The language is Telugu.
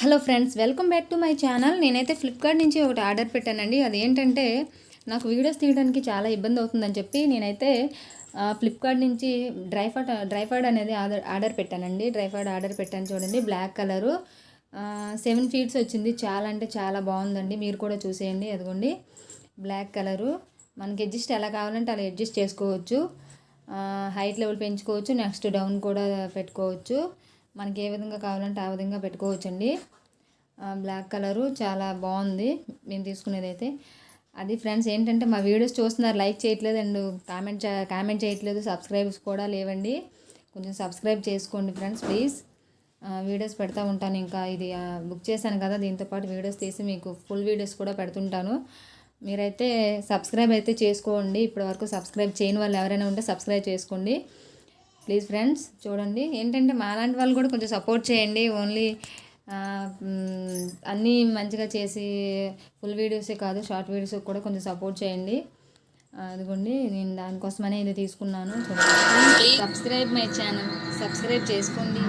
Hello friends welcome back to my channel. నేనైతే ఫ్లిప్కార్ట్ నుంచి ఒకటి ఆర్డర్ పెట్టానండి. అది ఏంటంటే నాకు వీడియోస్ తీయడానికి చాలా ఇబ్బంది అవుతుందని చెప్పి నేనైతే ఫ్లిప్కార్ట్ నుంచి డ్రై ఫ్రాడ్ డ్రై ఫ్రాడ్ అనేది ఆర్డర్ ఆర్డర్ పెట్టానండి. డ్రై ఫ్రాడ్ ఆర్డర్ పెట్టాను చూడండి బ్లాక్ కలరు. సెవెన్ ఫీట్స్ వచ్చింది. చాలా అంటే చాలా బాగుందండి. మీరు కూడా చూసేయండి అదిగోండి. Black colour. మనకి అడ్జస్ట్ ఎలా కావాలంటే అలా అడ్జస్ట్ చేసుకోవచ్చు. హైట్ లెవెల్ పెంచుకోవచ్చు. నెక్స్ట్ డౌన్ కూడా పెట్టుకోవచ్చు. మనకి ఏ విధంగా కావాలంటే ఆ విధంగా పెట్టుకోవచ్చండి. బ్లాక్ కలరు చాలా బాగుంది. మేము తీసుకునేది అయితే అది ఫ్రెండ్స్ ఏంటంటే మా వీడియోస్ చూస్తున్నారు లైక్ చేయట్లేదు అండ్ కామెంట్ కామెంట్ చేయట్లేదు సబ్స్క్రైబ్స్ కూడా లేవండి. కొంచెం సబ్స్క్రైబ్ చేసుకోండి ఫ్రెండ్స్ ప్లీజ్. వీడియోస్ పెడతా ఉంటాను ఇంకా. ఇది బుక్ చేశాను కదా దీంతో పాటు వీడియోస్ తీసి మీకు ఫుల్ వీడియోస్ కూడా పెడుతుంటాను. మీరైతే సబ్స్క్రైబ్ అయితే చేసుకోండి. ఇప్పటివరకు సబ్స్క్రైబ్ చేయని వాళ్ళు ఎవరైనా ఉంటే సబ్స్క్రైబ్ చేసుకోండి. ప్లీజ్ ఫ్రెండ్స్ చూడండి. ఏంటంటే మాలాంటి వాళ్ళు కూడా కొంచెం సపోర్ట్ చేయండి. ఓన్లీ అన్నీ మంచిగా చేసి ఫుల్ వీడియోసే కాదు షార్ట్ వీడియోస్ కూడా కొంచెం సపోర్ట్ చేయండి. అదిగోండి నేను దానికోసమనే ఇది తీసుకున్నాను. సబ్స్క్రైబ్ మై ఛానల్ సబ్స్క్రైబ్ చేసుకోండి.